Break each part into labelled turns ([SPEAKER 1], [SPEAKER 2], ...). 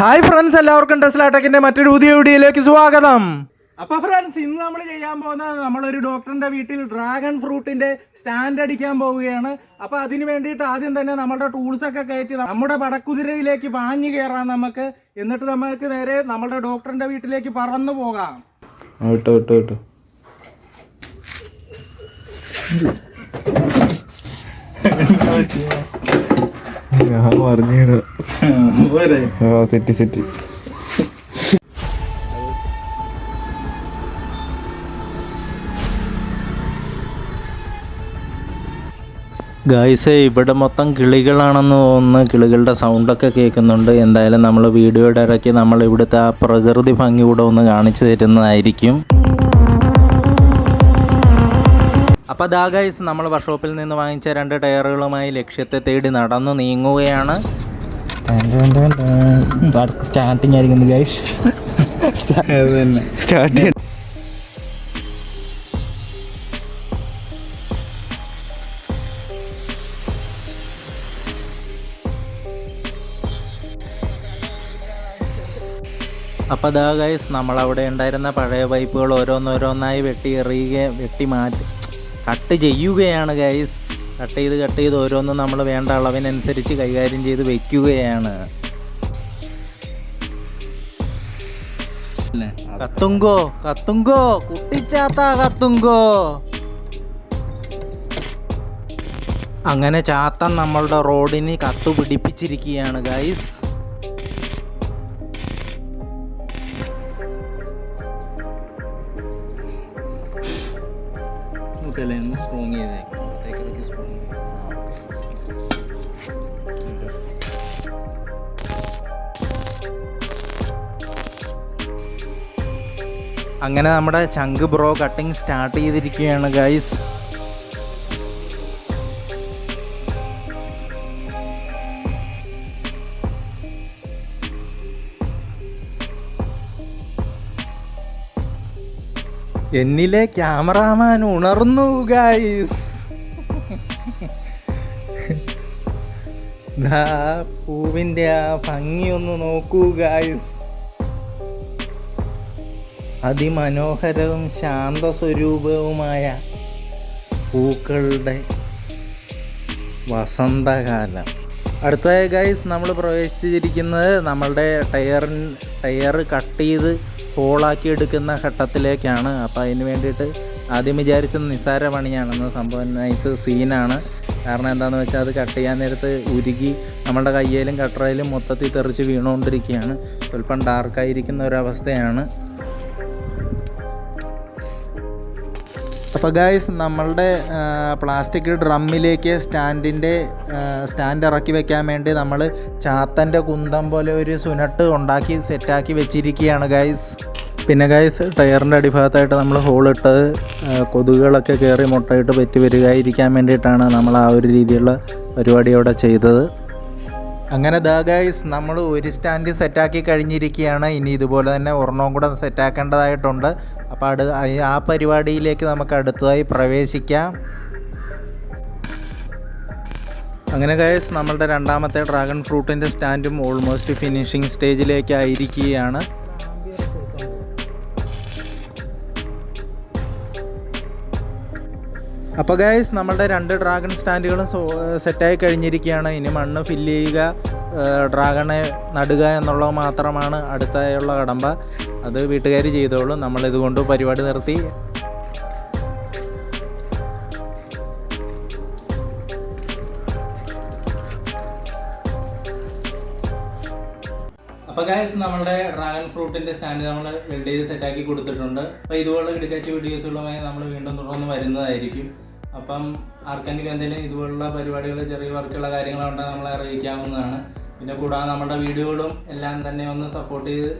[SPEAKER 1] Hi friends എല്ലാവർക്കും Tesla ടെക്കിന്റെ മറ്റൊരു പുതിയ വീഡിയോയിലേക്ക് സ്വാഗതം. അപ്പൊ ഫ്രണ്ട്സ് ഇന്ന് നമ്മൾ ചെയ്യാൻ പോകുന്നത് നമ്മളൊരു ഡോക്ടറിന്റെ വീട്ടിൽ ഡ്രാഗൺ ഫ്രൂട്ടിന്റെ സ്റ്റാൻഡ് അടിക്കാൻ പോവുകയാണ്. അപ്പൊ അതിന് വേണ്ടിയിട്ട് ആദ്യം തന്നെ നമ്മുടെ ടൂൾസ് ഒക്കെ കയറ്റി നമ്മുടെ പടക്കുതിരയിലേക്ക് പാഞ്ഞു കയറാം നമുക്ക്. എന്നിട്ട് നമുക്ക് നേരെ നമ്മുടെ ഡോക്ടറിന്റെ വീട്ടിലേക്ക് പറന്നു പോകാം.
[SPEAKER 2] വിട്ടോ വിട്ടോ വിട്ടോ. ഞാൻ പറഞ്ഞിട ആ സെറ്റ് സെറ്റ്.
[SPEAKER 1] ഗായ്സ് ഇവിടെ മൊത്തം കിളികളാണെന്ന് തോന്നുന്നു. കിളികളുടെ സൗണ്ടൊക്കെ കേൾക്കുന്നുണ്ട്. എന്തായാലും നമ്മൾ വീഡിയോ ഇടയ്ക്ക് നമ്മൾ ഇവിടുത്തെ ആ പ്രകൃതി ഭംഗി കൂടെ ഒന്ന് കാണിച്ചു തരുന്നതായിരിക്കും. അപ്പോൾ അതാ ഗൈസ് നമ്മൾ വർക്ക്ഷോപ്പിൽ നിന്ന് വാങ്ങിച്ച രണ്ട് ടയറുകളുമായി ലക്ഷ്യത്തെ തേടി നടന്നു നീങ്ങുകയാണ്.
[SPEAKER 2] സ്റ്റാർട്ടിങ് ആയിരിക്കും ഗൈസ്
[SPEAKER 1] അപ്പോൾ ദാ ഗൈസ് നമ്മളവിടെ ഉണ്ടായിരുന്ന പഴയ പൈപ്പുകൾ ഓരോന്നോരോന്നായി വെട്ടി എറിയുകയും വെട്ടി മാറ്റി കട്ട് ചെയ്യുകയാണ് ഗൈസ് കട്ട് ചെയ്ത് കട്ട് ചെയ്ത് ഓരോന്നും നമ്മൾ വേണ്ട അളവിനനുസരിച്ച് കൈകാര്യം ചെയ്ത് വെക്കുകയാണ്. കത്തുങ്കോ കത്തുങ്കോ കുട്ടിച്ചാത്ത കത്തുങ്കോ. അങ്ങനെ ചാത്തൻ നമ്മളുടെ റോഡിന് കത്തു പിടിപ്പിച്ചിരിക്കുകയാണ് ഗൈസ് നോക്കല്ലേ ഒന്ന് സ്ട്രോങ് ചെയ്തേക്കും പുറത്തേക്കിറക്കി സ്ട്രോങ് അങ്ങനെ നമ്മുടെ ചങ്ക് ബ്രോ കട്ടിങ് സ്റ്റാർട്ട് ചെയ്തിരിക്കുകയാണ് ഗൈസ് എന്നിലെ ക്യാമറാമാൻ ഉണർന്നു ഗൈസ് ദാ ആ ഭംഗി ഒന്ന് നോക്കൂ ഗൈസ് അതിമനോഹരവും ശാന്തസ്വരൂപവുമായ പൂക്കളുടെ വസന്തകാലം. അടുത്തായ ഗൈസ് നമ്മൾ പ്രവേശിച്ചിരിക്കുന്നത് നമ്മളുടെ ടയറിൻ ടയർ കട്ട് ചെയ്ത് ഹോളാക്കി എടുക്കുന്ന ഘട്ടത്തിലേക്കാണ്. അപ്പോൾ അതിന് വേണ്ടിയിട്ട് ആദ്യം വിചാരിച്ചത് നിസ്സാര പണിയാണെന്ന് സംഭവം നൈസ് സീനാണ് കാരണം എന്താണെന്ന് വെച്ചാൽ അത് കട്ട് ചെയ്യാൻ നേരത്ത് ഉരുകി നമ്മുടെ കയ്യിലും കട്ടറയിലും മൊത്തത്തിൽ തെറിച്ച് വീണുകൊണ്ടിരിക്കുകയാണ്. സ്വല്പം ഡാർക്കായിരിക്കുന്ന ഒരവസ്ഥയാണ്. അപ്പോൾ ഗായ്സ് നമ്മളുടെ പ്ലാസ്റ്റിക് ഡ്രമ്മിലേക്ക് സ്റ്റാൻഡിന്റെ സ്റ്റാൻഡ് ഇറക്കി വെക്കാൻ വേണ്ടി നമ്മൾ ചാത്തന്റെ കുന്തം പോലെ ഒരു സുനട്ട് ഉണ്ടാക്കി സെറ്റാക്കി വെച്ചിരിക്കുകയാണ് ഗായ്സ് പിന്നെ ഗായ്സ് ടയറിന്റെ അടിഭാഗത്തായിട്ട് നമ്മൾ ഹോളിട്ട് കൊതുകുകളൊക്കെ കയറി മുട്ടയിട്ട് പറ്റി വരികയായിരിക്കാൻ വേണ്ടിയിട്ടാണ് നമ്മൾ ആ ഒരു രീതിയിലുള്ള പരിപാടി അവിടെ ചെയ്തത്. അങ്ങനെ ദാ ഗൈസ് നമ്മൾ ഒരു സ്റ്റാൻഡ് സെറ്റാക്കി കഴിഞ്ഞിരിക്കുകയാണ്. ഇനി ഇതുപോലെ തന്നെ ഒരെണ്ണവും കൂടെ സെറ്റാക്കേണ്ടതായിട്ടുണ്ട് അപ്പോൾ അടു ആ പരിപാടിയിലേക്ക് നമുക്ക് അടുത്തതായി പ്രവേശിക്കാം. അങ്ങനെ ഗൈസ് നമ്മളുടെ രണ്ടാമത്തെ ഡ്രാഗൺ ഫ്രൂട്ടിന്റെ സ്റ്റാൻഡും ഓൾമോസ്റ്റ് ഫിനിഷിംഗ് സ്റ്റേജിലേക്ക് ആയിരിക്കുകയാണ് അപ്പോൾ ഗൈസ് നമ്മളുടെ രണ്ട് ഡ്രാഗൺ സ്റ്റാൻഡുകളും സെറ്റായി കഴിഞ്ഞിരിക്കുകയാണ്. ഇനി മണ്ണ് ഫില്ല് ചെയ്യുക ഡ്രാഗണെ നടുക എന്നുള്ളത് മാത്രമാണ് അടുത്തായുള്ള കടമ്പ. അത് വീട്ടുകാർ ചെയ്തോളും. നമ്മൾ ഇതുകൊണ്ട് പരിപാടി നിർത്തി. അപ്പോൾ ഗൈസ് നമ്മുടെ ഡ്രാഗൺ ഫ്രൂട്ടിന്റെ സ്റ്റാൻഡ് നമ്മൾ വെൽഡ് ചെയ്ത് സെറ്റാക്കി കൊടുത്തിട്ടുണ്ട്. അപ്പോൾ ഇതുപോലുള്ള കിടക്കാച്ച വീഡിയോസുകളുമായി നമ്മൾ വീണ്ടും തുടർന്ന് വരുന്നതായിരിക്കും. അപ്പം ആർക്കെങ്കിലും എന്തെങ്കിലും ഇതുപോലുള്ള പരിപാടികൾ ചെറിയ വർക്കുള്ള കാര്യങ്ങളുണ്ടെങ്കിൽ നമ്മളെ അറിയിക്കാവുന്നതാണ്. പിന്നെ കൂടാതെ നമ്മുടെ വീഡിയോകളും എല്ലാം തന്നെ ഒന്ന് സപ്പോർട്ട് ചെയ്ത്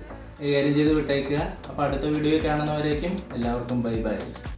[SPEAKER 1] കൈകാര്യം ചെയ്ത് വിട്ടേക്കുക. അപ്പോൾ അടുത്ത വീഡിയോ കാണുന്നവരേക്കും എല്ലാവർക്കും ബൈ ബൈ